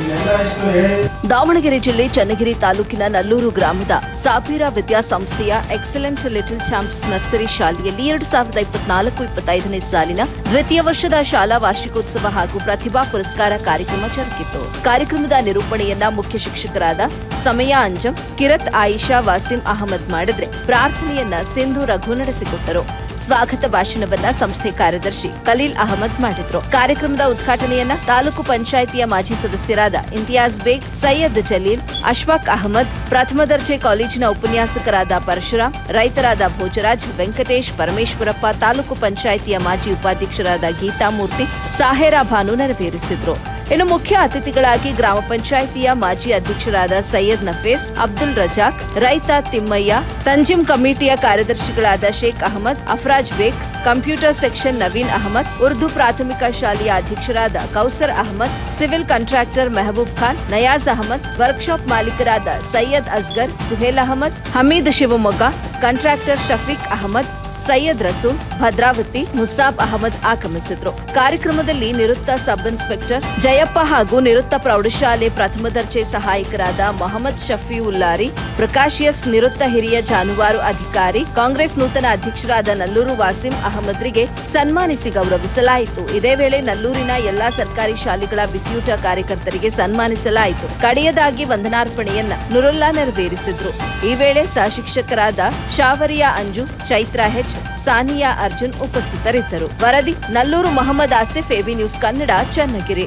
ಇದೆಲ್ಲ ಇಷ್ಟು ಹೇಳಿ ದಾವಣಗೆರೆ ಜಿಲ್ಲೆ ಚನ್ನಗಿರಿ ತಾಲೂಕಿನ ನಲ್ಲೂರು ಗ್ರಾಮದ ಸಾಬೀರಾ ವಿದ್ಯಾಸಂಸ್ಥೆಯ ಎಕ್ಸಲೆಂಟ್ ಲಿಟಲ್ ಚಾಂಪ್ಸ್ ನರ್ಸರಿ ಶಾಲೆಯಲ್ಲಿ ಎರಡು ಸಾವಿರದ ಇಪ್ಪತ್ನಾಲ್ಕು ಇಪ್ಪತ್ತೈದನೇ ಸಾಲಿನ ದ್ವಿತೀಯ ವರ್ಷದ ಶಾಲಾ ವಾರ್ಷಿಕೋತ್ಸವ ಹಾಗೂ ಪ್ರತಿಭಾ ಪುರಸ್ಕಾರ ಕಾರ್ಯಕ್ರಮ ಜರುಗಿತು. ಕಾರ್ಯಕ್ರಮದ ನಿರೂಪಣೆಯನ್ನ ಮುಖ್ಯ ಶಿಕ್ಷಕರಾದ ಸಮಯ ಅಂಜಂ, ಕಿರತ್ ಆಯಿಷಾ, ವಾಸಿಂ ಅಹಮದ್ ಮಾಡಿದ್ರೆ ಪ್ರಾರ್ಥನೆಯನ್ನ ಸಿಂಧು ರಘು ನಡೆಸಿಕೊಟ್ಟರು. ಸ್ವಾಗತ ಭಾಷಣವನ್ನ ಸಂಸ್ಥೆ ಕಾರ್ಯದರ್ಶಿ ಖಲೀಲ್ ಅಹಮದ್ ಮಾಡಿದ್ರು. ಕಾರ್ಯಕ್ರಮದ ಉದ್ಘಾಟನೆಯನ್ನ ತಾಲೂಕು ಪಂಚಾಯಿತಿಯ ಮಾಜಿ ಸದಸ್ಯರಾದ ಇಂತಿಯಾಜ್ ಬೇಗ್ ಸೈಯದ್ ಜಲೀಲ್, ಅಶ್ಫಾಕ್ ಅಹಮದ್, ಪ್ರಥಮ ದರ್ಜೆ ಕಾಲೇಜಿನ ಉಪನ್ಯಾಸಕರಾದ ಪರಶುರಾಮ್ ರೈತರಾದ ಭೋಜರಾಜ್, ವೆಂಕಟೇಶ್, ಪರಮೇಶ್ವರಪ್ಪ, ತಾಲೂಕು ಪಂಚಾಯಿತಿಯ ಮಾಜಿ ಉಪಾಧ್ಯಕ್ಷರಾದ ಗೀತಾಮೂರ್ತಿ, ಸಾಹೇರಾ ಭಾನು ನೆರವೇರಿಸಿದ್ರು. ಇನ್ನು ಮುಖ್ಯ ಅತಿಥಿಗಳಾಗಿ ಗ್ರಾಮ ಪಂಚಾಯಿತಿಯ ಮಾಜಿ ಅಧ್ಯಕ್ಷರಾದ ಸೈಯದ್ ನಫೇಸ್, ಅಬ್ದುಲ್ ರಜಾಕ್, ರೈತ ತಿಮ್ಮಯ್ಯ ತಂಜಿಮ್ ಕಮಿಟಿಯ ಕಾರ್ಯದರ್ಶಿಗಳಾದ ಶೇಖ್ ಅಹಮದ್, ಅಫ್ರಾಜ್ ಬೇಗ್, ಕಂಪ್ಯೂಟರ್ ಸೆಕ್ಷನ್ ನವೀನ್ ಅಹಮದ್, ಉರ್ದು ಪ್ರಾಥಮಿಕ ಶಾಲೆಯ ಅಧ್ಯಕ್ಷರಾದ Kausar Ahmed, civil contractor Mehboob Khan, Nayaz Ahmed, workshop ಮಾಲೀಕರಾದ Syed Asgar, Suhail Ahmed, Hameed Shivamogga, contractor Shafiq Ahmed Syed Rasool, Bhadravati, Musab Ahmed ಆಗಮಿಸಿದ್ರು. ಕಾರ್ಯಕ್ರಮದಲ್ಲಿ ನಿವೃತ್ತ ಸಬ್ ಇನ್ಸ್ಪೆಕ್ಟರ್ ಜಯಪ್ಪ ಹಾಗೂ ನಿವೃತ್ತ ಪ್ರೌಢಶಾಲೆ ಪ್ರಥಮ ದರ್ಜೆ ಸಹಾಯಕರಾದ ಮೊಹಮ್ಮದ್ ಶಫಿ ಉಲ್ಲಾರಿ ಪ್ರಕಾಶ್ ಎಸ್ ನಿವೃತ್ತ ಹಿರಿಯ ಜಾನುವಾರು ಅಧಿಕಾರಿ, ಕಾಂಗ್ರೆಸ್ ನೂತನ ಅಧ್ಯಕ್ಷರಾದ ನಲ್ಲೂರು ವಾಸಿಂ ಅಹಮದ್ರಿಗೆ ಸನ್ಮಾನಿಸಿ ಗೌರವಿಸಲಾಯಿತು. ಇದೇ ವೇಳೆ ನಲ್ಲೂರಿನ ಎಲ್ಲಾ ಸರ್ಕಾರಿ ಶಾಲೆಗಳ ಬಿಸಿಯೂಟ ಕಾರ್ಯಕರ್ತರಿಗೆ ಸನ್ಮಾನಿಸಲಾಯಿತು. ಕಡೆಯದಾಗಿ ವಂದನಾರ್ಪಣೆಯನ್ನ ನುರುಲ್ಲಾ ನೆರವೇರಿಸಿದ್ರು. ಈ ವೇಳೆ ಸಹಶಿಕ್ಷಕರಾದ ಶಾವರಿಯಾ ಅಂಜು, ಚೈತ್ರ ಹೆಚ್ ಸಾನಿಯಾ ಅರ್ಜುನ್ ಉಪಸ್ಥಿತರಿದ್ದರು. ವರದಿ ನಲ್ಲೂರು ಮೊಹಮ್ಮದ್ ಆಸಿಫ್ ಎಬಿ ನ್ಯೂಸ್ ಕನ್ನಡ ಚನ್ನಗಿರಿ.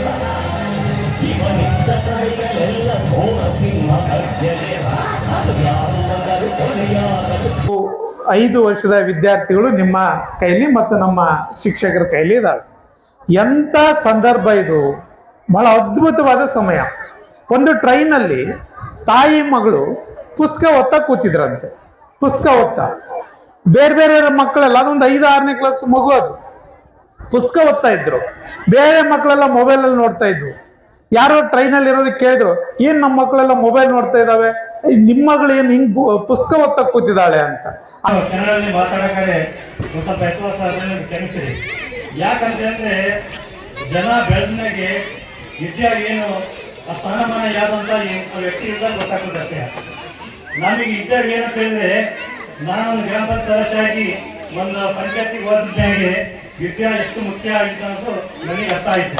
ಐದು ವರ್ಷದ ವಿದ್ಯಾರ್ಥಿಗಳು ನಿಮ್ಮ ಕೈಲಿ ಮತ್ತು ನಮ್ಮ ಶಿಕ್ಷಕರ ಕೈಲಿ ಇದ್ದಾವೆ ಎಂಥ ಸಂದರ್ಭ ಇದು? ಬಹಳ ಅದ್ಭುತವಾದ ಸಮಯ. ಒಂದು ಟ್ರೈನಲ್ಲಿ ತಾಯಿ ಮಗಳು ಪುಸ್ತಕ ಓದ್ತಾ ಕೂತಿದ್ರಂತೆ. ಪುಸ್ತಕ ಓದ್ತಾ ಬೇರೆ ಬೇರೆ ಮಕ್ಕಳೆಲ್ಲ, ಅದೊಂದು ಐದು ಆರನೇ ಕ್ಲಾಸ್ ಮಗು ಅದು. ಪುಸ್ತಕ ಓದ್ತಾ ಇದ್ರು. ಬೇರೆ ಮಕ್ಕಳೆಲ್ಲ ಮೊಬೈಲಲ್ಲಿ ನೋಡ್ತಾ ಇದ್ವು ಯಾರೋ ಟ್ರೈನಲ್ಲಿ ಇರೋರಿಗೆ ಕೇಳಿದ್ರು, ಏನ್ ನಮ್ಮ ಮಕ್ಕಳೆಲ್ಲ ಮೊಬೈಲ್ ನೋಡ್ತಾ ಇದ್ದಾವೆ ನಿಮ್ಮ ಮಗಳು ಏನ್ ಹಿಂಗ್ ಪುಸ್ತಕ ಓದ್ತಾ ಕೂತಿದ್ದಾಳೆ ಅಂತ. ಕನ್ನಡದಲ್ಲಿ ಮಾತಾಡಬೇಕಾದ್ರೆ ಸ್ವಲ್ಪ ಆದ್ರೆ ಕ್ಷಮಿಸಿರಿ ಯಾಕಂತ ಅಂದ್ರೆ ಜನ ಬೆಳೆದ್ಮೇಲೆ ವಿದ್ಯಾ ಏನು ಆ ಸ್ಥಾನಮಾನ ಯಾರು ಅಂತ ವ್ಯಕ್ತಿ ಇದ್ದಾಗ ಗೊತ್ತಾಗ್ತದೆ ಅಷ್ಟೇ. ನಮಗೆ ಇದ್ದಾಗ ಏನಂತ ಹೇಳಿದ್ರೆ, ನಾನೊಂದು ಗ್ರಾಮ ಪಂಚಾಯತ್ ಆಗಿ ಒಂದು ಪಂಚಾಯತಿಗೆ ಹೋದಿದ್ದಾಗೆ ವಿದ್ಯಾ ಎಷ್ಟು ಮುಖ್ಯ ಆಗಿತ್ತು ಅನ್ನೋದು ನನಗೆ ಅರ್ಥ ಆಯ್ತು.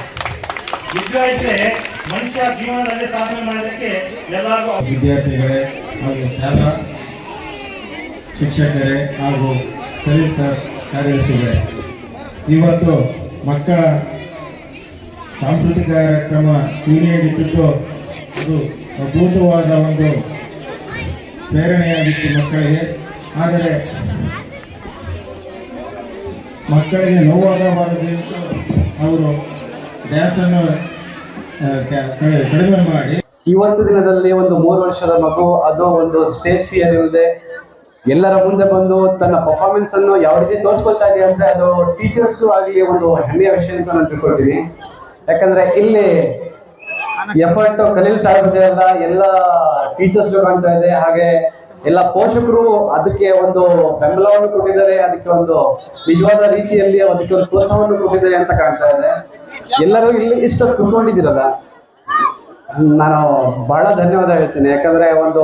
ವಿದ್ಯಾರ್ಥಿಗಳೇ ಹಾಗೂ ಶಾಲಾ ಶಿಕ್ಷಕರೇ ಹಾಗೂ ಕಲೀಲ್ ಸರ್ ಕಾರ್ಯದರ್ಶಿಗಳೇ, ಇವತ್ತು ಮಕ್ಕಳ ಸಾಂಸ್ಕೃತಿಕ ಕಾರ್ಯಕ್ರಮ ಹೀರಿಯಾಗಿದ್ದು ಅದು ಅದ್ಭುತವಾದ ಒಂದು ಪ್ರೇರಣೆಯಾಗಿತ್ತು ಮಕ್ಕಳಿಗೆ. ಆದರೆ ಮಕ್ಕಳಿಗೆ ನೋವಾಗಬಾರದು ಅವರು ಕಡಿಮೆ ಮಾಡಿ. ಇವತ್ತು ದಿನದಲ್ಲಿ ಒಂದು ಮೂರು ವರ್ಷದ ಮಗು, ಅದು ಒಂದು ಸ್ಟೇಜ್ ಫಿಯರ್ ಇಲ್ಲದೆ ಎಲ್ಲರ ಮುಂದೆ ಬಂದು ತನ್ನ ಪರ್ಫಾರ್ಮೆನ್ಸ್ ಅನ್ನು ಯಾವ ರೀತಿ ತೋರಿಸ್ಕೊಳ್ತಾ ಇದೆ ಅಂದ್ರೆ ಅದು ಟೀಚರ್ಸ್ಗೂ ಆಗಲಿ ಒಂದು ಹೆಮ್ಮೆಯ ವಿಷಯ ಅಂತ ನಾನು ತಿಳ್ಕೊಳ್ತೀನಿ. ಯಾಕಂದ್ರೆ ಇಲ್ಲಿ ಎಫರ್ಟ್ ಕಲೀಲ್ ಸಾಹೇಬ್ದೆ ಅಲ್ಲ, ಎಲ್ಲ ಟೀಚರ್ಸ್ ಕಾಣ್ತಾ ಇದೆ. ಹಾಗೆ ಎಲ್ಲ ಪೋಷಕರು ಅದಕ್ಕೆ ಒಂದು ಬೆಂಬಲವನ್ನು ಕೊಟ್ಟಿದ್ದಾರೆ, ಅದಕ್ಕೆ ಒಂದು ನಿಜವಾದ ರೀತಿಯಲ್ಲಿ ಅದಕ್ಕೆ ಒಂದು ಪ್ರೋತ್ಸಾಹವನ್ನು ಕೊಟ್ಟಿದ್ದಾರೆ ಅಂತ ಕಾಣ್ತಾ ಇದೆ. ಎಲ್ಲರೂ ಇಲ್ಲಿ ಇಷ್ಟೊತ್ತು ಕುತ್ಕೊಂಡಿದ್ದೀರಲ್ಲ? ನಾನು ಬಹಳ ಧನ್ಯವಾದ ಹೇಳ್ತೀನಿ. ಯಾಕಂದರೆ ಒಂದು